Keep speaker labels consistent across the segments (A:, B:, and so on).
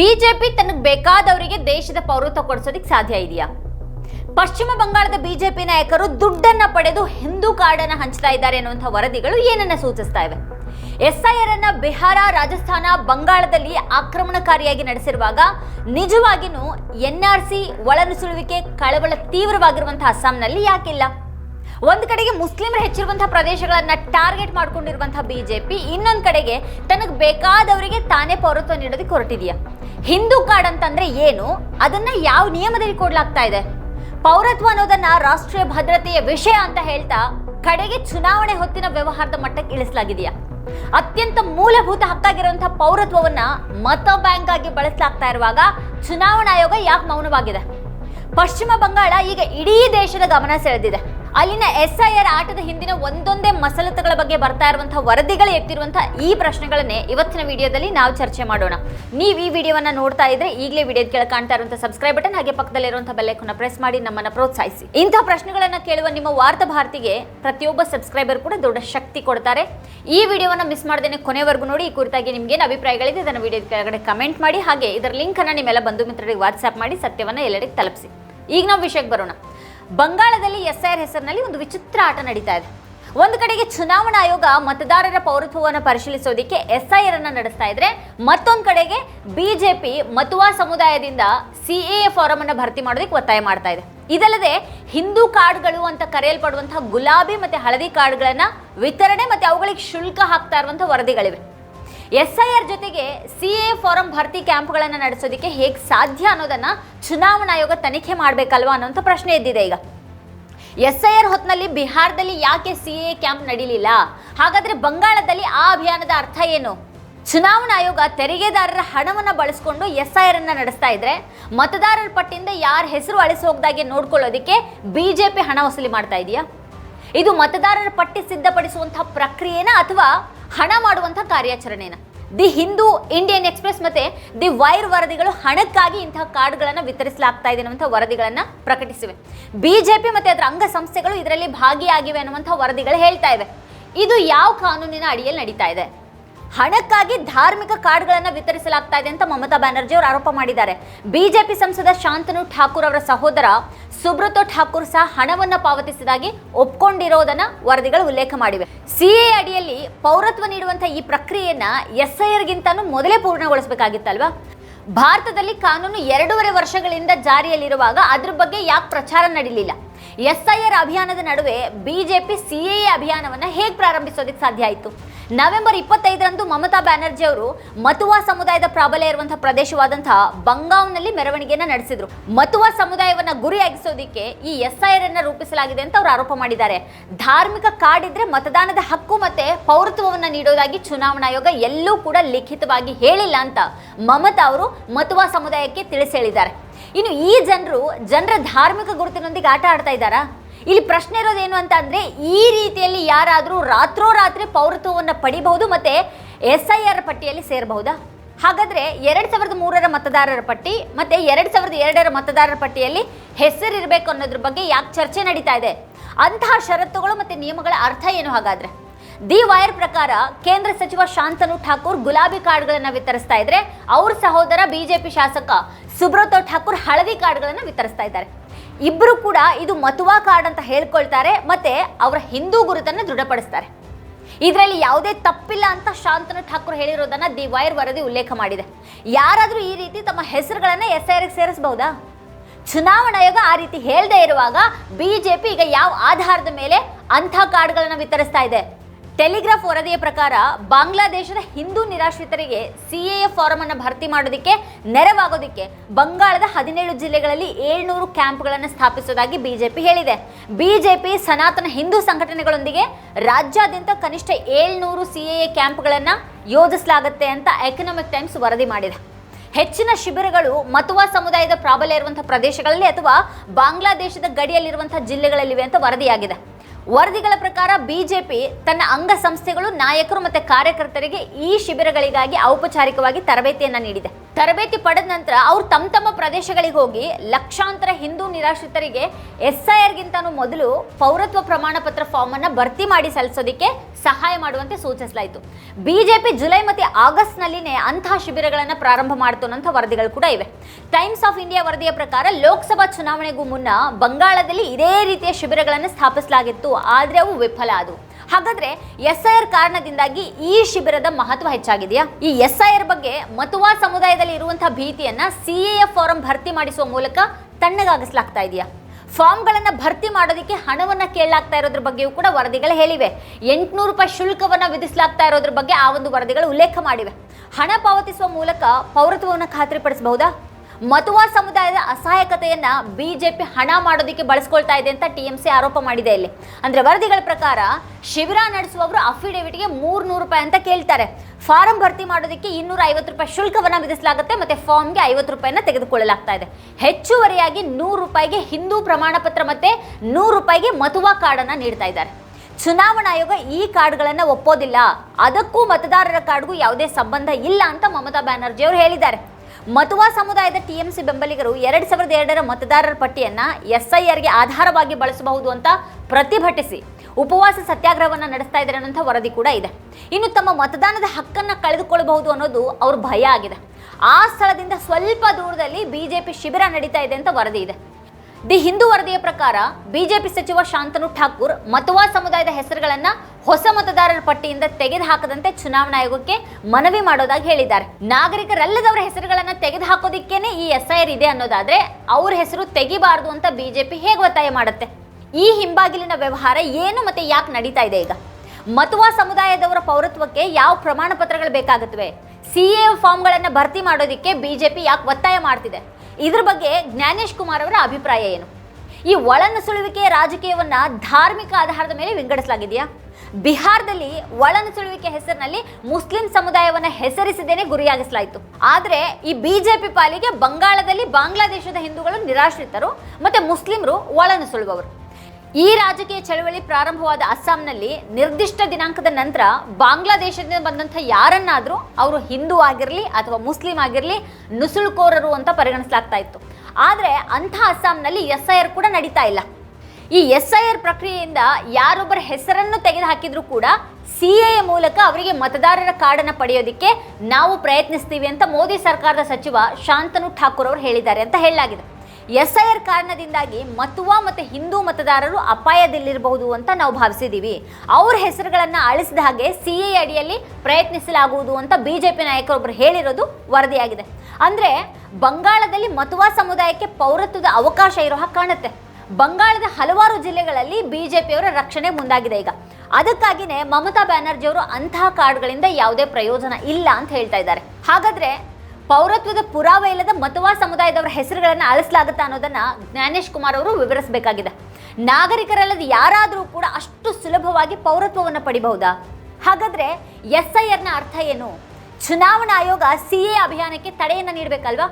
A: BJP ತನಗೆ ಬೇಕಾದವರಿಗೆ ದೇಶದ ಪೌರತ್ವ ಕೊಡಿಸೋದಕ್ಕೆ ಸಾಧ್ಯ ಇದೆಯಾ? ಪಶ್ಚಿಮ ಬಂಗಾಳದ ಬಿಜೆಪಿ ನಾಯಕರು ದುಡ್ಡನ್ನ ಪಡೆದು ಹಿಂದೂ ಕಾರ್ಡನ್ನು ಹಂಚ್ತಾ ಇದ್ದಾರೆ ಅನ್ನುವಂಥ ವರದಿಗಳು ಏನನ್ನ ಸೂಚಿಸ್ತಾ ಇವೆ? ಎಸ್ಐಆರ್ ಅನ್ನ ಬಿಹಾರ, ರಾಜಸ್ಥಾನ, ಬಂಗಾಳದಲ್ಲಿ ಆಕ್ರಮಣಕಾರಿಯಾಗಿ ನಡೆಸಿರುವಾಗ ನಿಜವಾಗಿಯೂ ಎನ್ಆರ್ಸಿ ಒಳನುಸುಳುವಿಕೆ ಕಳವಳ ತೀವ್ರವಾಗಿರುವಂತಹ ಅಸ್ಸಾಂನಲ್ಲಿ ಯಾಕಿಲ್ಲ? ಒಂದು ಕಡೆಗೆ ಮುಸ್ಲಿಮರು ಹೆಚ್ಚಿರುವಂತಹ ಪ್ರದೇಶಗಳನ್ನ ಟಾರ್ಗೆಟ್ ಮಾಡ್ಕೊಂಡಿರುವಂತಹ ಬಿಜೆಪಿ, ಇನ್ನೊಂದು ಕಡೆಗೆ ತನಗೆ ಬೇಕಾದವರಿಗೆ ತಾನೇ ಪೌರತ್ವ ನೀಡೋದಕ್ಕೆ ಹೊರಟಿದೆಯಾ? ಹಿಂದೂ ಕಾರ್ಡ್ ಅಂತಂದ್ರೆ ಏನು? ಅದನ್ನ ಯಾವ ನಿಯಮದಲ್ಲಿ ಕೊಡ್ಲಾಗ್ತಾ ಇದೆ? ಪೌರತ್ವ ಅನ್ನೋದನ್ನ ರಾಷ್ಟ್ರೀಯ ಭದ್ರತೆಯ ವಿಷಯ ಅಂತ ಹೇಳ್ತಾ ಕಡೆಗೆ ಚುನಾವಣೆ ಹೊತ್ತಿನ ವ್ಯವಹಾರದ ಮಟ್ಟಕ್ಕೆ ಇಳಿಸಲಾಗಿದೆಯಾ? ಅತ್ಯಂತ ಮೂಲಭೂತ ಹಕ್ಕಾಗಿರುವಂತಹ ಪೌರತ್ವವನ್ನ ಮತ ಬ್ಯಾಂಕ್ ಆಗಿ ಬಳಸಲಾಗ್ತಾ ಇರುವಾಗ ಚುನಾವಣಾ ಆಯೋಗ ಯಾಕೆ ಮೌನವಾಗಿದೆ? ಪಶ್ಚಿಮ ಬಂಗಾಳ ಈಗ ಇಡೀ ದೇಶದ ಗಮನ ಸೆಳೆದಿದೆ. ಅಲ್ಲಿನ ಎಸ್ಐಆರ್ ಆಟದ ಹಿಂದಿನ ಒಂದೊಂದೇ ಮಸಲತ್ತುಗಳ ಬಗ್ಗೆ ಬರ್ತಾ ಇರುವಂತಹ ವರದಿಗಳು ಎತ್ತಿರುವಂತಹ ಈ ಪ್ರಶ್ನೆಗಳನ್ನೇ ಇವತ್ತಿನ ವಿಡಿಯೋದಲ್ಲಿ ನಾವು ಚರ್ಚೆ ಮಾಡೋಣ. ನೀವು ಈ ವಿಡಿಯೋವನ್ನ ನೋಡ್ತಾ ಇದ್ರೆ ಈಗಲೇ ವಿಡಿಯೋ ಕೆಳಗೆ ಕಾಣ್ತಾ ಇರುವಂತಹ ಸಬ್ಸ್ಕ್ರೈಬ್ ಬಟನ್ ಹಾಗೆ ಪಕ್ಕದಲ್ಲಿರುವಂತಹ ಬೆಲ್ಲೈಕನ್ನ ಪ್ರೆಸ್ ಮಾಡಿ ನಮ್ಮನ್ನ ಪ್ರೋತ್ಸಾಹಿಸಿ. ಇಂತಹ ಪ್ರಶ್ನೆಗಳನ್ನ ಕೇಳುವ ನಿಮ್ಮ ವಾರ್ತಾ ಭಾರತಿಗೆ ಪ್ರತಿಯೊಬ್ಬ ಸಬ್ಸ್ಕ್ರೈಬರ್ ಕೂಡ ದೊಡ್ಡ ಶಕ್ತಿ ಕೊಡ್ತಾರೆ. ಈ ವಿಡಿಯೋವನ್ನ ಮಿಸ್ ಮಾಡದೇನೆ ಕೊನೆವರೆಗೂ ನೋಡಿ, ಈ ಕುರಿತಾಗಿ ನಿಮ್ಗೆ ಏನು ಅಭಿಪ್ರಾಯಗಳಿದೆ ಇದನ್ನು ವಿಡಿಯೋ ಕೆಳಗಡೆ ಕಮೆಂಟ್ ಮಾಡಿ, ಹಾಗೆ ಇದರ ಲಿಂಕ್ ಅನ್ನ ನಿಮ್ಮೆಲ್ಲ ಬಂಧು ಮಿತ್ರರಿಗೆ ವಾಟ್ಸ್ಆಪ್ ಮಾಡಿ ಸತ್ಯವನ್ನ ಎಲ್ಲರಿಗೆ ತಲುಪಿಸಿ. ಈಗ ನಾವು ವಿಷಯಕ್ಕೆ ಬರೋಣ. ಬಂಗಾಳದಲ್ಲಿ ಎಸ್ಐಆರ್ ಹೆಸರಿನಲ್ಲಿ ಒಂದು ವಿಚಿತ್ರ ಆಟ ನಡೀತಾ ಇದೆ. ಒಂದು ಕಡೆಗೆ ಚುನಾವಣಾ ಆಯೋಗ ಮತದಾರರ ಪೌರತ್ವವನ್ನು ಪರಿಶೀಲಿಸೋದಕ್ಕೆ ಎಸ್ಐಆರ್ ಅನ್ನ ನಡೆಸ್ತಾ ಇದ್ರೆ, ಮತ್ತೊಂದು ಕಡೆಗೆ ಬಿಜೆಪಿ ಮತುವಾ ಸಮುದಾಯದಿಂದ ಸಿಎ ಫಾರಂ ಅನ್ನು ಭರ್ತಿ ಮಾಡೋದಕ್ಕೆ ಒತ್ತಾಯ ಮಾಡ್ತಾ ಇದೆ. ಇದಲ್ಲದೆ ಹಿಂದೂ ಕಾರ್ಡ್ಗಳು ಅಂತ ಕರೆಯಲ್ಪಡುವಂತಹ ಗುಲಾಬಿ ಮತ್ತೆ ಹಳದಿ ಕಾರ್ಡ್ಗಳನ್ನ ವಿತರಣೆ ಮತ್ತೆ ಅವುಗಳಿಗೆ ಶುಲ್ಕ ಹಾಕ್ತಾ ಇರುವಂತಹ ವರದಿಗಳಿವೆ. ಎಸ್ಐಆರ್ ಜೊತೆಗೆ ಸಿ ಎ ಫಾರಂ ಭರ್ತಿ ಕ್ಯಾಂಪ್ಗಳನ್ನು ನಡೆಸೋದಕ್ಕೆ ಹೇಗೆ ಸಾಧ್ಯ ಅನ್ನೋದನ್ನು ಚುನಾವಣಾ ಆಯೋಗ ತನಿಖೆ ಮಾಡಬೇಕಲ್ವಾ ಅನ್ನೋಂಥ ಪ್ರಶ್ನೆ ಎದ್ದಿದೆ ಈಗ. ಎಸ್ ಐ ಆರ್ ಹೊತ್ತಿನಲ್ಲಿ ಬಿಹಾರದಲ್ಲಿ ಯಾಕೆ ಸಿ ಎ ಕ್ಯಾಂಪ್ ನಡೀಲಿಲ್ಲ? ಹಾಗಾದರೆ ಬಂಗಾಳದಲ್ಲಿ ಆ ಅಭಿಯಾನದ ಅರ್ಥ ಏನು? ಚುನಾವಣಾ ಆಯೋಗ ತೆರಿಗೆದಾರರ ಹಣವನ್ನು ಬಳಸಿಕೊಂಡು ಆರ್ ಅನ್ನು ನಡೆಸ್ತಾ ಇದ್ರೆ ಮತದಾರರ ಪಟ್ಟಿಯಿಂದ ಯಾರ ಹೆಸರು ಅಳಿಸಿ ಹೋಗ್ದಾಗೆ ನೋಡ್ಕೊಳ್ಳೋದಕ್ಕೆ ಬಿಜೆಪಿ ಹಣ ವಸೂಲಿ ಮಾಡ್ತಾ ಇದೆಯಾ? ಇದು ಮತದಾರರ ಪಟ್ಟಿ ಸಿದ್ಧಪಡಿಸುವಂತಹ ಪ್ರಕ್ರಿಯೆನಾ ಅಥವಾ ಹಣ ಮಾಡುವಂಥ ಕಾರ್ಯಾಚರಣೆನ. ದಿ ಹಿಂದೂ ಇಂಡಿಯನ್ ಎಕ್ಸ್ಪ್ರೆಸ್ ಮತ್ತೆ ದಿ ವೈರ್ ವರದಿಗಳು ಹಣಕ್ಕಾಗಿ ಇಂತಹ ಕಾರ್ಡ್ಗಳನ್ನು ವಿತರಿಸಲಾಗ್ತಾ ಇದೆ ಅನ್ನುವಂಥ ವರದಿಗಳನ್ನು ಪ್ರಕಟಿಸಿವೆ. ಬಿಜೆಪಿ ಮತ್ತೆ ಅದರ ಅಂಗಸಂಸ್ಥೆಗಳು ಇದರಲ್ಲಿ ಭಾಗಿಯಾಗಿವೆ ಅನ್ನುವಂಥ ವರದಿಗಳು ಹೇಳ್ತಾ ಇವೆ. ಇದು ಯಾವ ಕಾನೂನಿನ ಅಡಿಯಲ್ಲಿ ನಡೀತಾ ಇದೆ? ಹಣಕ್ಕಾಗಿ ಧಾರ್ಮಿಕ ಕಾರ್ಡ್ಗಳನ್ನು ವಿತರಿಸಲಾಗ್ತಾ ಇದೆ ಅಂತ ಮಮತಾ ಬ್ಯಾನರ್ಜಿ ಅವರು ಆರೋಪ ಮಾಡಿದ್ದಾರೆ. ಬಿಜೆಪಿ ಸಂಸದ ಶಾಂತನು ಠಾಕೂರ್ ಅವರ ಸಹೋದರ ಸುಬ್ರತೋ ಠಾಕೂರ್ ಸಹ ಹಣವನ್ನು ಪಾವತಿಸಿದಾಗಿ ಒಪ್ಕೊಂಡಿರೋದನ್ನ ವರದಿಗಳು ಉಲ್ಲೇಖ ಮಾಡಿವೆ. ಸಿಎ ಅಡಿಯಲ್ಲಿ ಪೌರತ್ವ ನೀಡುವಂತಹ ಈ ಪ್ರಕ್ರಿಯೆಯನ್ನ ಎಸ್ಐಆರ್ಗಿಂತನೂ ಮೊದಲೇ ಪೂರ್ಣಗೊಳಿಸಬೇಕಾಗಿತ್ತಲ್ವಾ? ಭಾರತದಲ್ಲಿ ಕಾನೂನು ಎರಡೂವರೆ ವರ್ಷಗಳಿಂದ ಜಾರಿಯಲ್ಲಿರುವಾಗ ಅದ್ರ ಬಗ್ಗೆ ಯಾಕೆ ಪ್ರಚಾರ ನಡೀಲಿಲ್ಲ? ಎಸ್ಐಆರ್ ಅಭಿಯಾನದ ನಡುವೆ ಬಿಜೆಪಿ ಸಿಎಎ ಅಭಿಯಾನವನ್ನು ಹೇಗೆ ಪ್ರಾರಂಭಿಸೋದಕ್ಕೆ ಸಾಧ್ಯ ಆಯಿತು? ನವೆಂಬರ್ ಇಪ್ಪತ್ತೈದರಂದು ಮಮತಾ ಬ್ಯಾನರ್ಜಿ ಅವರು ಮತುವಾ ಸಮುದಾಯದ ಪ್ರಾಬಲ್ಯ ಇರುವಂತಹ ಪ್ರದೇಶವಾದಂತಹ ಬಂಗಾವ್ನಲ್ಲಿ ಮೆರವಣಿಗೆಯನ್ನ ನಡೆಸಿದ್ರು. ಮತುವಾ ಸಮುದಾಯವನ್ನು ಗುರಿಯಾಗಿಸೋದಿಕ್ಕೆ ಈ ಎಸ್ಐಆರ್ ಅನ್ನ ರೂಪಿಸಲಾಗಿದೆ ಅಂತ ಅವರು ಆರೋಪ ಮಾಡಿದ್ದಾರೆ. ಧಾರ್ಮಿಕ ಕಾರ್ಡ್ ಇದ್ರೆ ಮತದಾನದ ಹಕ್ಕು ಮತ್ತೆ ಪೌರತ್ವವನ್ನು ನೀಡೋದಾಗಿ ಚುನಾವಣಾ ಆಯೋಗ ಎಲ್ಲೂ ಕೂಡ ಲಿಖಿತವಾಗಿ ಹೇಳಿಲ್ಲ ಅಂತ ಮಮತಾ ಅವರು ಮತುವಾ ಸಮುದಾಯಕ್ಕೆ ತಿಳಿಸಿ ಹೇಳಿದ್ದಾರೆ ಇನ್ನು ಈ ಜನರು, ಜನರ ಧಾರ್ಮಿಕ ಗುರುತಿನೊಂದಿಗೆ ಆಟ ಆಡ್ತಾ ಇದ್ದಾರಾ? ಇಲ್ಲಿ ಪ್ರಶ್ನೆ ಇರೋದೇನು ಅಂತ ಅಂದರೆ, ಈ ರೀತಿಯಲ್ಲಿ ಯಾರಾದರೂ ರಾತ್ರೋರಾತ್ರಿ ಪೌರತ್ವವನ್ನು ಪಡಿಬಹುದು ಮತ್ತೆ ಎಸ್ ಐ ಆರ್ ಪಟ್ಟಿಯಲ್ಲಿ ಸೇರಬಹುದಾ? ಹಾಗಾದ್ರೆ ಎರಡು ಸಾವಿರದ ಮೂರರ ಮತದಾರರ ಪಟ್ಟಿ ಮತ್ತೆ ಎರಡು ಸಾವಿರದ ಎರಡರ ಮತದಾರರ ಪಟ್ಟಿಯಲ್ಲಿ ಹೆಸರಿರಬೇಕು ಅನ್ನೋದ್ರ ಬಗ್ಗೆ ಯಾಕೆ ಚರ್ಚೆ ನಡೀತಾ ಇದೆ? ಅಂತಹ ಷರತ್ತುಗಳು ಮತ್ತೆ ನಿಯಮಗಳ ಅರ್ಥ ಏನು ಹಾಗಾದ್ರೆ? ದಿ ವೈರ್ ಪ್ರಕಾರ ಕೇಂದ್ರ ಸಚಿವ ಶಾಂತನು ಠಾಕೂರ್ ಗುಲಾಬಿ ಕಾರ್ಡ್ಗಳನ್ನು ವಿತರಿಸ್ತಾ ಇದ್ರೆ ಅವ್ರ ಸಹೋದರ ಬಿಜೆಪಿ ಶಾಸಕ ಸುಬ್ರತ ಠಾಕೂರ್ ಹಳದಿ ಕಾರ್ಡ್ಗಳನ್ನು ವಿತರಿಸ್ತಾ ಇದ್ದಾರೆ. ಇಬ್ಬರು ಕೂಡ ಇದು ಮತುವಾ ಕಾರ್ಡ್ ಅಂತ ಹೇಳ್ಕೊಳ್ತಾರೆ, ಮತ್ತೆ ಅವರ ಹಿಂದೂ ಗುರುತನ್ನು ದೃಢಪಡಿಸ್ತಾರೆ. ಇದರಲ್ಲಿ ಯಾವುದೇ ತಪ್ಪಿಲ್ಲ ಅಂತ ಶಾಂತನು ಠಾಕೂರ್ ಹೇಳಿರೋದನ್ನ ದಿ ವೈರ್ ವರದಿ ಉಲ್ಲೇಖ ಮಾಡಿದೆ. ಯಾರಾದರೂ ಈ ರೀತಿ ತಮ್ಮ ಹೆಸರುಗಳನ್ನ ಎಸ್ ಐ ಸೇರಿಸಬಹುದಾ? ಚುನಾವಣಾ ಆಯೋಗ ಆ ರೀತಿ ಹೇಳದೇ ಇರುವಾಗ ಬಿಜೆಪಿ ಈಗ ಯಾವ ಆಧಾರದ ಮೇಲೆ ಅಂಥ ಕಾರ್ಡ್ಗಳನ್ನು ವಿತರಿಸ್ತಾ ಇದೆ? ಟೆಲಿಗ್ರಾಫ್ ವರದಿಯ ಪ್ರಕಾರ ಬಾಂಗ್ಲಾದೇಶದ ಹಿಂದೂ ನಿರಾಶ್ರಿತರಿಗೆ ಸಿಎಎ ಫಾರಂ ಅನ್ನು ಭರ್ತಿ ಮಾಡೋದಕ್ಕೆ ನೆರವಾಗೋದಕ್ಕೆ ಬಂಗಾಳದ ಹದಿನೇಳು ಜಿಲ್ಲೆಗಳಲ್ಲಿ ಏಳ್ನೂರು ಕ್ಯಾಂಪ್ಗಳನ್ನು ಸ್ಥಾಪಿಸೋದಾಗಿ ಬಿಜೆಪಿ ಹೇಳಿದೆ. ಬಿಜೆಪಿ ಸನಾತನ ಹಿಂದೂ ಸಂಘಟನೆಗಳೊಂದಿಗೆ ರಾಜ್ಯಾದ್ಯಂತ ಕನಿಷ್ಠ ಏಳ್ನೂರು ಸಿಎಎ ಕ್ಯಾಂಪ್ಗಳನ್ನು ಯೋಜಿಸಲಾಗುತ್ತೆ ಅಂತ ಎಕನಾಮಿಕ್ ಟೈಮ್ಸ್ ವರದಿ ಮಾಡಿದೆ. ಹೆಚ್ಚಿನ ಶಿಬಿರಗಳು ಮತುವಾ ಸಮುದಾಯದ ಪ್ರಾಬಲ್ಯ ಇರುವಂತಹ ಪ್ರದೇಶಗಳಲ್ಲಿ ಅಥವಾ ಬಾಂಗ್ಲಾದೇಶದ ಗಡಿಯಲ್ಲಿರುವಂತಹ ಜಿಲ್ಲೆಗಳಲ್ಲಿವೆ ಅಂತ ವರದಿಯಾಗಿದೆ. ವರದಿಗಳ ಪ್ರಕಾರ ಬಿಜೆಪಿ ತನ್ನ ಅಂಗ ಸಂಸ್ಥೆಗಳು ನಾಯಕರು ಮತ್ತು ಕಾರ್ಯಕರ್ತರಿಗೆ ಈ ಶಿಬಿರಗಳಿಗಾಗಿ ಔಪಚಾರಿಕವಾಗಿ ತರಬೇತಿಯನ್ನು ನೀಡಿದೆ. ತರಬೇತಿ ಪಡೆದ ನಂತರ ಅವ್ರು ತಮ್ಮ ತಮ್ಮ ಪ್ರದೇಶಗಳಿಗೆ ಹೋಗಿ ಲಕ್ಷಾಂತರ ಹಿಂದೂ ನಿರಾಶ್ರಿತರಿಗೆ ಎಸ್ ಐ ಆರ್ಗಿಂತನೂ ಮೊದಲು ಪೌರತ್ವ ಪ್ರಮಾಣ ಪತ್ರ ಫಾರ್ಮ್ ಅನ್ನ ಭರ್ತಿ ಮಾಡಿ ಸಲ್ಲಿಸೋದಕ್ಕೆ ಸಹಾಯ ಮಾಡುವಂತೆ ಸೂಚಿಸಲಾಯಿತು. ಬಿಜೆಪಿ ಜುಲೈ ಮತ್ತು ಆಗಸ್ಟ್ನಲ್ಲಿನೇ ಅಂತಹ ಶಿಬಿರಗಳನ್ನು ಪ್ರಾರಂಭ ಮಾಡ್ತು ಅನ್ನೋ ವರದಿಗಳು ಕೂಡ ಇವೆ. ಟೈಮ್ಸ್ ಆಫ್ ಇಂಡಿಯಾ ವರದಿಯ ಪ್ರಕಾರ ಲೋಕಸಭಾ ಚುನಾವಣೆಗೂ ಮುನ್ನ ಬಂಗಾಳದಲ್ಲಿ ಇದೇ ರೀತಿಯ ಶಿಬಿರಗಳನ್ನು ಸ್ಥಾಪಿಸಲಾಗಿತ್ತು, ಆದರೆ ಅವು ವಿಫಲ ಆದವು. ಹಾಗಾದ್ರೆ ಎಸ್ ಐ ಆರ್ ಕಾರಣದಿಂದಾಗಿ ಈ ಶಿಬಿರದ ಮಹತ್ವ ಹೆಚ್ಚಾಗಿದೆಯಾ? ಈ ಎಸ್ ಐ ಆರ್ ಬಗ್ಗೆ ಮತುವಾ ಸಮುದಾಯದಲ್ಲಿ ಇರುವಂತಹ ಭೀತಿಯನ್ನ ಸಿ ಎ ಎಫ್ ಫಾರಂ ಭರ್ತಿ ಮಾಡಿಸುವ ಮೂಲಕ ತಣ್ಣಗಾಗಿಸಲಾಗ್ತಾ ಇದೆಯಾ? ಫಾರ್ಮ್ಗಳನ್ನು ಭರ್ತಿ ಮಾಡೋದಕ್ಕೆ ಹಣವನ್ನು ಕೇಳಲಾಗ್ತಾ ಇರೋದ್ರ ಬಗ್ಗೆಯೂ ಕೂಡ ವರದಿಗಳು ಹೇಳಿವೆ. ಎಂಟುನೂರು ರೂಪಾಯಿ ಶುಲ್ಕವನ್ನು ವಿಧಿಸಲಾಗ್ತಾ ಇರೋದ್ರ ಬಗ್ಗೆ ಆ ಒಂದು ವರದಿಗಳು ಉಲ್ಲೇಖ ಮಾಡಿವೆ. ಹಣ ಪಾವತಿಸುವ ಮೂಲಕ ಪೌರತ್ವವನ್ನು ಖಾತ್ರಿಪಡಿಸಬಹುದಾ? ಮತುವಾ ಸಮುದಾಯದ ಅಸಹಾಯಕತೆಯನ್ನ ಬಿಜೆಪಿ ಹಣ ಮಾಡೋದಕ್ಕೆ ಬಳಸ್ಕೊಳ್ತಾ ಇದೆ ಅಂತ ಟಿಎಂಸಿ ಆರೋಪ ಮಾಡಿದೆ ಇಲ್ಲಿ. ಅಂದ್ರೆ ವರದಿಗಳ ಪ್ರಕಾರ ಶಿಬಿರ ನಡೆಸುವವರು ಅಫಿಡೇವಿಟ್ಗೆ ಮೂರ್ ನೂರು ರೂಪಾಯಿ ಅಂತ ಕೇಳ್ತಾರೆ. ಫಾರಂ ಭರ್ತಿ ಮಾಡೋದಕ್ಕೆ ಇನ್ನೂರ ಐವತ್ತು ರೂಪಾಯಿ ಶುಲ್ಕವನ್ನು ವಿಧಿಸಲಾಗುತ್ತೆ ಮತ್ತೆ ಫಾರ್ಮ್ಗೆ ಐವತ್ತು ರೂಪಾಯಿನ ತೆಗೆದುಕೊಳ್ಳಲಾಗ್ತಾ ಇದೆ. ಹೆಚ್ಚುವರಿಯಾಗಿ ನೂರು ರೂಪಾಯಿಗೆ ಹಿಂದೂ ಪ್ರಮಾಣ ಪತ್ರ ಮತ್ತೆ ನೂರು ರೂಪಾಯಿಗೆ ಮತುವಾ ಕಾರ್ಡನ್ನ ನೀಡ್ತಾ ಇದ್ದಾರೆ. ಚುನಾವಣಾ ಆಯೋಗ ಈ ಕಾರ್ಡ್ಗಳನ್ನು ಒಪ್ಪೋದಿಲ್ಲ. ಅದಕ್ಕೂ ಮತದಾರರ ಕಾರ್ಡ್ಗೂ ಯಾವುದೇ ಸಂಬಂಧ ಇಲ್ಲ ಅಂತ ಮಮತಾ ಬ್ಯಾನರ್ಜಿ ಅವರು ಹೇಳಿದ್ದಾರೆ. ಮತುವಾ ಸಮುದಾಯದ ಟಿಎಂಸಿ ಬೆಂಬಲಿಗರು ಎರಡ್ ಸಾವಿರದ ಎರಡರ ಮತದಾರರ ಪಟ್ಟಿಯನ್ನ ಎಸ್ಐಆರ್ಗೆ ಆಧಾರವಾಗಿ ಬಳಸಬಹುದು ಅಂತ ಪ್ರತಿಭಟಿಸಿ ಉಪವಾಸ ಸತ್ಯಾಗ್ರಹವನ್ನು ನಡೆಸ್ತಾ ಇದ್ದಾರೆ ಅನ್ನೋಂಥ ವರದಿ ಕೂಡ ಇದೆ. ಇನ್ನು ತಮ್ಮ ಮತದಾನದ ಹಕ್ಕನ್ನು ಕಳೆದುಕೊಳ್ಳಬಹುದು ಅನ್ನೋದು ಅವ್ರ ಭಯ ಆಗಿದೆ. ಆ ಸ್ಥಳದಿಂದ ಸ್ವಲ್ಪ ದೂರದಲ್ಲಿ ಬಿಜೆಪಿ ಶಿಬಿರ ನಡೀತಾ ಇದೆ ಅಂತ ವರದಿ ಇದೆ. ದಿ ಹಿಂದೂ ವರದಿಯ ಪ್ರಕಾರ ಬಿಜೆಪಿ ಸಚಿವ ಶಾಂತನು ಠಾಕೂರ್ ಮತುವಾ ಸಮುದಾಯದ ಹೆಸರುಗಳನ್ನ ಹೊಸ ಮತದಾರರ ಪಟ್ಟಿಯಿಂದ ತೆಗೆದುಹಾಕದಂತೆ ಚುನಾವಣಾ ಆಯೋಗಕ್ಕೆ ಮನವಿ ಮಾಡೋದಾಗಿ ಹೇಳಿದ್ದಾರೆ. ನಾಗರಿಕರಲ್ಲದವರ ಹೆಸರುಗಳನ್ನ ತೆಗೆದುಹಾಕೋದಿಕ್ಕೇನೆ ಈ ಎಸ್ಐಆರ್ ಇದೆ ಅನ್ನೋದಾದ್ರೆ ಅವ್ರ ಹೆಸರು ತೆಗಿಬಾರದು ಅಂತ ಬಿಜೆಪಿ ಹೇಗೆ ಒತ್ತಾಯ ಮಾಡುತ್ತೆ? ಈ ಹಿಂಬಾಗಿಲಿನ ವ್ಯವಹಾರ ಏನು ಮತ್ತೆ ಯಾಕೆ ನಡೀತಾ ಇದೆ ಈಗ? ಮತುವಾ ಸಮುದಾಯದವರ ಪೌರತ್ವಕ್ಕೆ ಯಾವ ಪ್ರಮಾಣ ಪತ್ರಗಳು ಬೇಕಾಗುತ್ತವೆ? ಸಿ ಎ ಫಾರ್ಮ್ಗಳನ್ನು ಭರ್ತಿ ಮಾಡೋದಕ್ಕೆ ಬಿಜೆಪಿ ಯಾಕೆ ಒತ್ತಾಯ ಮಾಡ್ತಿದೆ? ಇದ್ರ ಬಗ್ಗೆ ಜ್ಞಾನೇಶ್ ಕುಮಾರ್ ಅವರ ಅಭಿಪ್ರಾಯ ಏನು? ಈ ಒಳನುಸುಳುವಿಕೆಯ ರಾಜಕೀಯವನ್ನ ಧಾರ್ಮಿಕ ಆಧಾರದ ಮೇಲೆ ವಿಂಗಡಿಸಲಾಗಿದೆಯಾ? ಬಿಹಾರದಲ್ಲಿ ಒಳನುಸುಳುವಿಕೆ ಹೆಸರಿನಲ್ಲಿ ಮುಸ್ಲಿಂ ಸಮುದಾಯವನ್ನ ಹೆಸರಿಸದೇನೆ ಗುರಿಯಾಗಿಸಲಾಯಿತು. ಆದರೆ ಈ ಬಿಜೆಪಿ ಪಾಲಿಗೆ ಬಂಗಾಳದಲ್ಲಿ ಬಾಂಗ್ಲಾದೇಶದ ಹಿಂದೂಗಳು ನಿರಾಶ್ರಿತರು, ಮತ್ತೆ ಮುಸ್ಲಿಮರು ಒಳನುಸುಳುವವರು ಈ ರಾಜಕೀಯ ಚಳವಳಿ ಪ್ರಾರಂಭವಾದ ಅಸ್ಸಾಂನಲ್ಲಿ ನಿರ್ದಿಷ್ಟ ದಿನಾಂಕದ ನಂತರ ಬಾಂಗ್ಲಾದೇಶದಿಂದ ಬಂದಂಥ ಯಾರನ್ನಾದರೂ ಅವರು ಹಿಂದೂ ಆಗಿರಲಿ ಅಥವಾ ಮುಸ್ಲಿಂ ಆಗಿರಲಿ ನುಸುಳುಕೋರರು ಅಂತ ಪರಿಗಣಿಸಲಾಗ್ತಾ ಇತ್ತು. ಆದರೆ ಅಂಥ ಅಸ್ಸಾಂನಲ್ಲಿ ಎಸ್ ಐ ಆರ್ ಕೂಡ ನಡೀತಾ ಇಲ್ಲ. ಈ ಎಸ್ ಐ ಆರ್ ಪ್ರಕ್ರಿಯೆಯಿಂದ ಯಾರೊಬ್ಬರ ಹೆಸರನ್ನು ತೆಗೆದುಹಾಕಿದ್ರು ಕೂಡ ಸಿ ಎ ಮೂಲಕ ಅವರಿಗೆ ಮತದಾರರ ಕಾರ್ಡನ್ನು ಪಡೆಯೋದಕ್ಕೆ ನಾವು ಪ್ರಯತ್ನಿಸ್ತೀವಿ ಅಂತ ಮೋದಿ ಸರ್ಕಾರದ ಸಚಿವ ಶಾಂತನು ಠಾಕೂರ್ ಅವರು ಹೇಳಿದ್ದಾರೆ ಅಂತ ಹೇಳಲಾಗಿದೆ. ಎಸ್ ಐ ಆರ್ ಕಾರಣದಿಂದಾಗಿ ಮತುವಾ ಮತ್ತು ಹಿಂದೂ ಮತದಾರರು ಅಪಾಯದಲ್ಲಿರಬಹುದು ಅಂತ ನಾವು ಭಾವಿಸಿದ್ದೀವಿ. ಅವ್ರ ಹೆಸರುಗಳನ್ನು ಅಳಿಸಿದ ಹಾಗೆ ಸಿ ಎ ಅಡಿಯಲ್ಲಿ ಪ್ರಯತ್ನಿಸಲಾಗುವುದು ಅಂತ ಬಿಜೆಪಿ ನಾಯಕರೊಬ್ಬರು ಹೇಳಿರೋದು ವರದಿಯಾಗಿದೆ. ಅಂದರೆ ಬಂಗಾಳದಲ್ಲಿ ಮತುವಾ ಸಮುದಾಯಕ್ಕೆ ಪೌರತ್ವದ ಅವಕಾಶ ಇರೋ ಹಾಗೆ ಕಾಣುತ್ತೆ. ಬಂಗಾಳದ ಹಲವಾರು ಜಿಲ್ಲೆಗಳಲ್ಲಿ ಬಿಜೆಪಿಯವರ ರಕ್ಷಣೆ ಮುಂದಾಗಿದೆ ಈಗ. ಅದಕ್ಕಾಗಿನೇ ಮಮತಾ ಬ್ಯಾನರ್ಜಿ ಅವರು ಅಂತಹ ಕಾರ್ಡ್ಗಳಿಂದ ಯಾವುದೇ ಪ್ರಯೋಜನ ಇಲ್ಲ ಅಂತ ಹೇಳ್ತಾ ಇದ್ದಾರೆ. ಹಾಗಾದ್ರೆ ಪೌರತ್ವದ ಪುರಾವೆ ಇಲ್ಲದ ಮತುವಾ ಸಮುದಾಯದವರ ಹೆಸರುಗಳನ್ನು ಅಳಿಸಲಾಗುತ್ತಾ ಅನ್ನೋದನ್ನ ಜ್ಞಾನೇಶ್ ಕುಮಾರ್ ಅವರು ವಿವರಿಸಬೇಕಾಗಿದೆ. ನಾಗರಿಕರಲ್ಲದ ಯಾರಾದರೂ ಕೂಡ ಅಷ್ಟು ಸುಲಭವಾಗಿ ಪೌರತ್ವವನ್ನು ಪಡಿಬಹುದಾ? ಹಾಗಾದ್ರೆ ಎಸ್ ಐ ಆರ್ನ ಅರ್ಥ ಏನು? ಚುನಾವಣಾ ಆಯೋಗ ಸಿ ಎ ಅಭಿಯಾನಕ್ಕೆ ತಡೆಯನ್ನು ನೀಡಬೇಕಲ್ವಾ?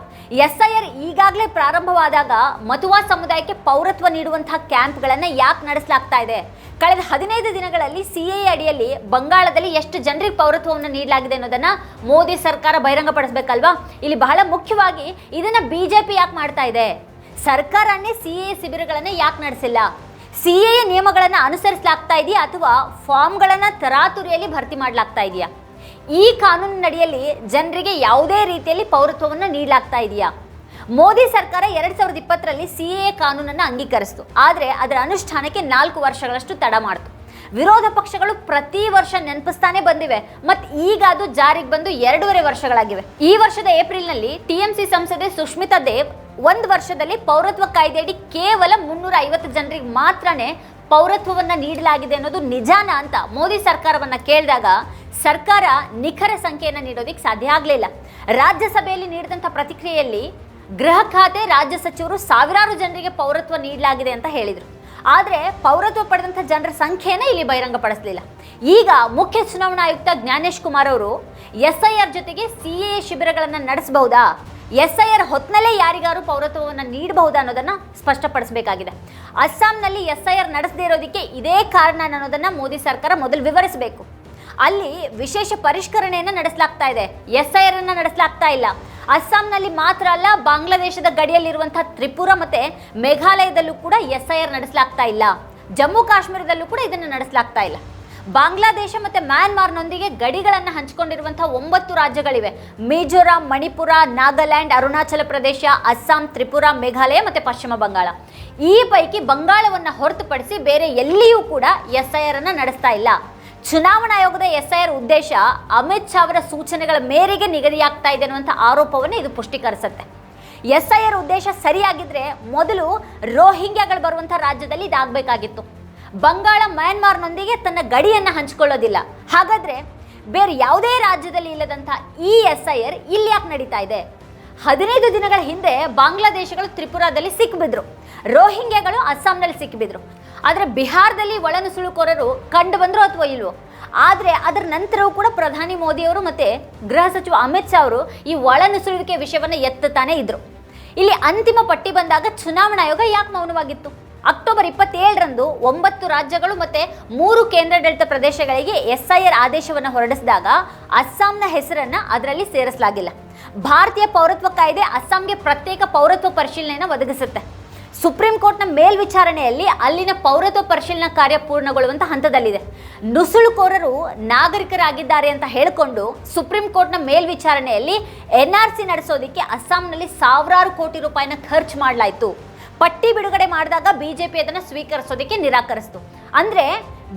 A: ಎಸ್ ಐ ಆರ್ ಈಗಾಗಲೇ ಪ್ರಾರಂಭವಾದಾಗ ಮತುವಾ ಸಮುದಾಯಕ್ಕೆ ಪೌರತ್ವ ನೀಡುವಂತಹ ಕ್ಯಾಂಪ್ಗಳನ್ನು ಯಾಕೆ ನಡೆಸಲಾಗ್ತಾ ಇದೆ? ಕಳೆದ ಹದಿನೈದು ದಿನಗಳಲ್ಲಿ ಸಿ ಎ ಅಡಿಯಲ್ಲಿ ಬಂಗಾಳದಲ್ಲಿ ಎಷ್ಟು ಜನರಿಗೆ ಪೌರತ್ವವನ್ನು ನೀಡಲಾಗಿದೆ ಅನ್ನೋದನ್ನ ಮೋದಿ ಸರ್ಕಾರ ಬಹಿರಂಗಪಡಿಸಬೇಕಲ್ವಾ? ಇಲ್ಲಿ ಬಹಳ ಮುಖ್ಯವಾಗಿ ಇದನ್ನ ಬಿಜೆಪಿ ಯಾಕೆ ಮಾಡ್ತಾ ಇದೆ? ಸರ್ಕಾರನೇ ಸಿ ಎ ಶಿಬಿರಗಳನ್ನು ಯಾಕೆ ನಡೆಸಿಲ್ಲ? ಸಿ ಎ ನಿಯಮಗಳನ್ನು ಅನುಸರಿಸಲಾಗ್ತಾ ಇದೆಯಾ ಅಥವಾ ಫಾರ್ಮ್ಗಳನ್ನು ತರಾತುರಿಯಲ್ಲಿ ಭರ್ತಿ ಮಾಡಲಾಗ್ತಾ ಇದೆಯಾ? ಈ ಕಾನೂನಿನಡಿಯಲ್ಲಿ ಜನರಿಗೆ ಯಾವುದೇ ರೀತಿಯಲ್ಲಿ ಪೌರತ್ವವನ್ನು ನೀಡಲಾಗ್ತಾ ಇದೆಯಾ? ಮೋದಿ ಸರ್ಕಾರ ಎರಡ್ ಸಾವಿರದ ಇಪ್ಪತ್ತರಲ್ಲಿ ಸಿ ಎ ಕಾನೂನನ್ನು ಅಂಗೀಕರಿಸಿತು. ಆದರೆ ಅದರ ಅನುಷ್ಠಾನಕ್ಕೆ ನಾಲ್ಕು ವರ್ಷಗಳಷ್ಟು ತಡ ಮಾಡಿತು. ವಿರೋಧ ಪಕ್ಷಗಳು ಪ್ರತಿ ವರ್ಷ ನೆನಪಿಸ್ತಾನೆ ಬಂದಿವೆ. ಮತ್ತು ಈಗ ಅದು ಜಾರಿಗೆ ಬಂದು ಎರಡೂವರೆ ವರ್ಷಗಳಾಗಿವೆ. ಈ ವರ್ಷದ ಏಪ್ರಿಲ್ನಲ್ಲಿ ಟಿಎಂಸಿ ಸಂಸದೆ ಸುಷ್ಮಿತಾ ದೇವ್ ಒಂದು ವರ್ಷದಲ್ಲಿ ಪೌರತ್ವ ಕಾಯ್ದೆಯಡಿ ಕೇವಲ ಮುನ್ನೂರ ಐವತ್ತು ಜನರಿಗೆ ಮಾತ್ರನೇ ಪೌರತ್ವವನ್ನ ನೀಡಲಾಗಿದೆ ಅನ್ನೋದು ನಿಜಾನ ಅಂತ ಮೋದಿ ಸರ್ಕಾರವನ್ನ ಕೇಳಿದಾಗ ಸರ್ಕಾರ ನಿಖರ ಸಂಖ್ಯೆಯನ್ನು ನೀಡೋದಕ್ಕೆ ಸಾಧ್ಯ ಆಗಲಿಲ್ಲ. ರಾಜ್ಯಸಭೆಯಲ್ಲಿ ನೀಡಿದಂಥ ಪ್ರತಿಕ್ರಿಯೆಯಲ್ಲಿ ಗೃಹ ಖಾತೆ ರಾಜ್ಯ ಸಚಿವರು ಸಾವಿರಾರು ಜನರಿಗೆ ಪೌರತ್ವ ನೀಡಲಾಗಿದೆ ಅಂತ ಹೇಳಿದರು. ಆದರೆ ಪೌರತ್ವ ಪಡೆದಂಥ ಜನರ ಸಂಖ್ಯೆನ ಇಲ್ಲಿ ಬಹಿರಂಗಪಡಿಸಲಿಲ್ಲ. ಈಗ ಮುಖ್ಯ ಚುನಾವಣಾ ಆಯುಕ್ತ ಜ್ಞಾನೇಶ್ ಕುಮಾರ್ ಅವರು ಎಸ್ ಜೊತೆಗೆ ಸಿ ಎ ಶಿಬಿರಗಳನ್ನು ನಡೆಸಬಹುದಾ? ಎಸ್ ಐ ಆರ್ ಹೊತ್ನಲ್ಲೇ ಯಾರಿಗಾರು ಪೌರತ್ವವನ್ನು ನೀಡಬಹುದು ಅನ್ನೋದನ್ನ ಸ್ಪಷ್ಟಪಡಿಸಬೇಕಾಗಿದೆ. ಅಸ್ಸಾಂನಲ್ಲಿ ಎಸ್ ಐ ಆರ್ ನಡೆಸದೇ ಇರೋದಕ್ಕೆ ಇದೇ ಕಾರಣ ಅನ್ನೋದನ್ನ ಮೋದಿ ಸರ್ಕಾರ ಮೊದಲು ವಿವರಿಸಬೇಕು. ಅಲ್ಲಿ ವಿಶೇಷ ಪರಿಷ್ಕರಣೆಯನ್ನು ನಡೆಸಲಾಗ್ತಾ ಇದೆ. ಎಸ್ ಐ ಆರ್ ಅನ್ನ ನಡೆಸಲಾಗ್ತಾ ಇಲ್ಲ. ಅಸ್ಸಾಂನಲ್ಲಿ ಮಾತ್ರ ಅಲ್ಲ, ಬಾಂಗ್ಲಾದೇಶದ ಗಡಿಯಲ್ಲಿರುವಂತಹ ತ್ರಿಪುರ ಮತ್ತೆ ಮೇಘಾಲಯದಲ್ಲೂ ಕೂಡ ಎಸ್ ಐ ಆರ್ ನಡೆಸಲಾಗ್ತಾ ಇಲ್ಲ. ಜಮ್ಮು ಕಾಶ್ಮೀರದಲ್ಲೂ ಕೂಡ ಇದನ್ನು ನಡೆಸಲಾಗ್ತಾ ಇಲ್ಲ. ಬಾಂಗ್ಲಾದೇಶ ಮತ್ತೆ ಮ್ಯಾನ್ಮಾರ್ನೊಂದಿಗೆ ಗಡಿಗಳನ್ನು ಹಂಚಿಕೊಂಡಿರುವಂತಹ ಒಂಬತ್ತು ರಾಜ್ಯಗಳಿವೆ. ಮಿಜೋರಾಂ, ಮಣಿಪುರ, ನಾಗಾಲ್ಯಾಂಡ್, ಅರುಣಾಚಲ ಪ್ರದೇಶ, ಅಸ್ಸಾಂ, ತ್ರಿಪುರ, ಮೇಘಾಲಯ ಮತ್ತೆ ಪಶ್ಚಿಮ ಬಂಗಾಳ. ಈ ಪೈಕಿ ಬಂಗಾಳವನ್ನು ಹೊರತುಪಡಿಸಿ ಬೇರೆ ಎಲ್ಲಿಯೂ ಕೂಡ ಎಸ್ ಐ ಆರ್ ಅನ್ನ ನಡೆಸ್ತಾ ಇಲ್ಲ. ಚುನಾವಣಾ ಆಯೋಗದ ಎಸ್ ಐ ಆರ್ ಉದ್ದೇಶ ಅಮಿತ್ ಶಾ ಅವರ ಸೂಚನೆಗಳ ಮೇರೆಗೆ ನಿಗದಿಯಾಗ್ತಾ ಇದೆ ಅನ್ನುವಂಥ ಆರೋಪವನ್ನು ಇದು ಪುಷ್ಟೀಕರಿಸುತ್ತೆ. ಎಸ್ ಐ ಆರ್ ಉದ್ದೇಶ ಸರಿಯಾಗಿದ್ರೆ ಮೊದಲು ರೋಹಿಂಗ್ಯಾಗಳು ಬರುವಂಥ ರಾಜ್ಯದಲ್ಲಿ ಇದಾಗಬೇಕಾಗಿತ್ತು. ಬಂಗಾಳ ಮ್ಯಾನ್ಮಾರ್ನೊಂದಿಗೆ ತನ್ನ ಗಡಿಯನ್ನು ಹಂಚಿಕೊಳ್ಳೋದಿಲ್ಲ. ಹಾಗಾದರೆ ಬೇರೆ ಯಾವುದೇ ರಾಜ್ಯದಲ್ಲಿ ಇಲ್ಲದಂಥ ಈ ಎಸ್ ಐ ಆರ್ ಇಲ್ಲಿ ಯಾಕೆ ನಡೀತಾ ಇದೆ? ಹದಿನೈದು ದಿನಗಳ ಹಿಂದೆ ಬಾಂಗ್ಲಾದೇಶಗಳು ತ್ರಿಪುರಾದಲ್ಲಿ ಸಿಕ್ಕಿಬಿದ್ರು ರೋಹಿಂಗ್ಯಾಗಳು ಅಸ್ಸಾಂನಲ್ಲಿ ಸಿಕ್ಕಿಬಿದ್ರು ಆದರೆ ಬಿಹಾರದಲ್ಲಿ ಒಳನುಸುಳುಕೋರರು ಕಂಡು ಬಂದರು ಅಥವಾ ಇಲ್ವೋ? ಆದರೆ ಅದರ ನಂತರವೂ ಕೂಡ ಪ್ರಧಾನಿ ಮೋದಿಯವರು ಮತ್ತು ಗೃಹ ಸಚಿವ ಅಮಿತ್ ಶಾ ಅವರು ಈ ಒಳನುಸುಳುವಿಕೆ ವಿಷಯವನ್ನು ಎತ್ತುತ್ತಾನೆ ಇದ್ದರು ಇಲ್ಲಿ ಅಂತಿಮ ಪಟ್ಟಿ ಬಂದಾಗ ಚುನಾವಣಾ ಆಯೋಗ ಯಾಕೆ ಮೌನವಾಗಿತ್ತು? ಅಕ್ಟೋಬರ್ ಇಪ್ಪತ್ತೇಳರಂದು ಒಂಬತ್ತು ರಾಜ್ಯಗಳು ಮತ್ತೆ ಮೂರು ಕೇಂದ್ರಾಡಳಿತ ಪ್ರದೇಶಗಳಿಗೆ ಎಸ್ಐಆರ್ ಆದೇಶವನ್ನು ಹೊರಡಿಸಿದಾಗ ಅಸ್ಸಾಂನ ಹೆಸರನ್ನ ಅದರಲ್ಲಿ ಸೇರಿಸಲಾಗಿಲ್ಲ. ಭಾರತೀಯ ಪೌರತ್ವ ಕಾಯ್ದೆ ಅಸ್ಸಾಂಗೆ ಪ್ರತ್ಯೇಕ ಪೌರತ್ವ ಪರಿಶೀಲನೆಯನ್ನು ಒದಗಿಸುತ್ತೆ. ಸುಪ್ರೀಂ ಕೋರ್ಟ್ನ ಮೇಲ್ವಿಚಾರಣೆಯಲ್ಲಿ ಅಲ್ಲಿನ ಪೌರತ್ವ ಪರಿಶೀಲನಾ ಕಾರ್ಯ ಪೂರ್ಣಗೊಳ್ಳುವಂಥ ಹಂತದಲ್ಲಿದೆ. ನುಸುಳುಕೋರರು ನಾಗರಿಕರಾಗಿದ್ದಾರೆ ಅಂತ ಹೇಳಿಕೊಂಡು ಸುಪ್ರೀಂ ಕೋರ್ಟ್ನ ಮೇಲ್ವಿಚಾರಣೆಯಲ್ಲಿ ಎನ್ ಆರ್ ಸಿ ನಡೆಸೋದಕ್ಕೆ ಅಸ್ಸಾಂನಲ್ಲಿ ಸಾವಿರಾರು ಕೋಟಿ ರೂಪಾಯಿನ ಖರ್ಚು ಮಾಡಲಾಯಿತು. ಪಟ್ಟಿ ಬಿಡುಗಡೆ ಮಾಡಿದಾಗ ಬಿಜೆಪಿ ಅದನ್ನು ಸ್ವೀಕರಿಸೋದಕ್ಕೆ ನಿರಾಕರಿಸಿತು. ಅಂದ್ರೆ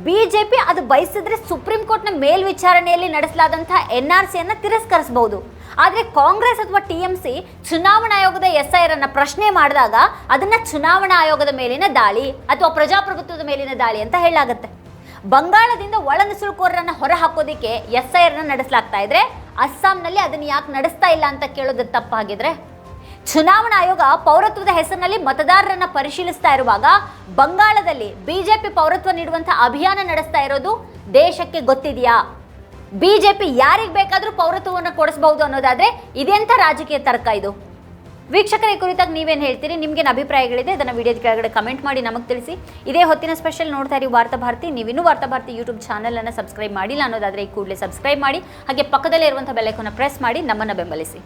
A: ಬಿಜೆಪಿ ಅದು ಬಯಸಿದ್ರೆ ಸುಪ್ರೀಂ ಕೋರ್ಟ್ನ ಮೇಲ್ವಿಚಾರಣೆಯಲ್ಲಿ ನಡೆಸಲಾದಂತಹ ಎನ್ ಆರ್ ಸಿಯನ್ನು ತಿರಸ್ಕರಿಸಬಹುದು. ಆದರೆ ಕಾಂಗ್ರೆಸ್ ಅಥವಾ ಟಿ ಎಂ ಸಿ ಚುನಾವಣಾ ಆಯೋಗದ ಎಸ್ ಐ ಅನ್ನ ಪ್ರಶ್ನೆ ಮಾಡಿದಾಗ ಅದನ್ನ ಚುನಾವಣಾ ಆಯೋಗದ ಮೇಲಿನ ದಾಳಿ ಅಥವಾ ಪ್ರಜಾಪ್ರಭುತ್ವದ ಮೇಲಿನ ದಾಳಿ ಅಂತ ಹೇಳಲಾಗುತ್ತೆ. ಬಂಗಾಳದಿಂದ ಒಳನುಸುಳುಕೋರರನ್ನು ಹೊರ ಹಾಕೋದಿಕ್ಕೆ ಎಸ್ ಐ ಆರ್ನ ನಡೆಸಲಾಗ್ತಾ ಇದ್ರೆ ಅಸ್ಸಾಂನಲ್ಲಿ ಅದನ್ನ ಯಾಕೆ ನಡೆಸ್ತಾ ಇಲ್ಲ ಅಂತ ಕೇಳೋದು ತಪ್ಪಾಗಿದ್ರೆ ಚುನಾವಣಾ ಆಯೋಗ ಪೌರತ್ವದ ಹೆಸರಿನಲ್ಲಿ ಮತದಾರರನ್ನ ಪರಿಶೀಲಿಸ್ತಾ ಇರುವಾಗ ಬಂಗಾಳದಲ್ಲಿ ಬಿಜೆಪಿ ಪೌರತ್ವ ನೀಡುವಂತಹ ಅಭಿಯಾನ ನಡೆಸ್ತಾ ಇರೋದು ದೇಶಕ್ಕೆ ಗೊತ್ತಿದೆಯಾ? ಬಿಜೆಪಿ ಯಾರಿಗೆ ಬೇಕಾದರೂ ಪೌರತ್ವವನ್ನು ಕೊಡಿಸಬಹುದು ಅನ್ನೋದಾದ್ರೆ ಇದೆಂಥ ರಾಜಕೀಯ ತರ್ಕ ಇದು? ವೀಕ್ಷಕರ, ಈ ಕುರಿತಾಗಿ ನೀವೇನು ಹೇಳ್ತೀರಿ? ನಿಮ್ಗೇನು ಅಭಿಪ್ರಾಯಗಳಿದೆ? ಅದನ್ನು ವಿಡಿಯೋದ ಕೆಳಗಡೆ ಕಮೆಂಟ್ ಮಾಡಿ ನಮಗೆ ತಿಳಿಸಿ. ಇದೇ ಹೊತ್ತಿನ ಸ್ಪೆಷಲ್ ನೋಡ್ತಾ ಇರಿ ವಾರ್ತಾ ಭಾರತಿ. ನೀವಿನ್ನೂ ವಾರ್ತಾ ಭಾರತಿ ಯೂಟ್ಯೂಬ್ ಚಾನಲನ್ನು ಸಬ್ಸ್ಕ್ರೈಬ್ ಮಾಡಿಲ್ಲ ಅನ್ನೋದಾದರೆ ಈ ಕೂಡಲೇ ಸಬ್ಸ್ಕ್ರೈಬ್ ಮಾಡಿ. ಹಾಗೆ ಪಕ್ಕದಲ್ಲೇ ಇರುವಂಥ ಬೆಲ್ಲೈಕನ್ನು ಪ್ರೆಸ್ ಮಾಡಿ ನಮ್ಮನ್ನು ಬೆಂಬಲಿಸಿ.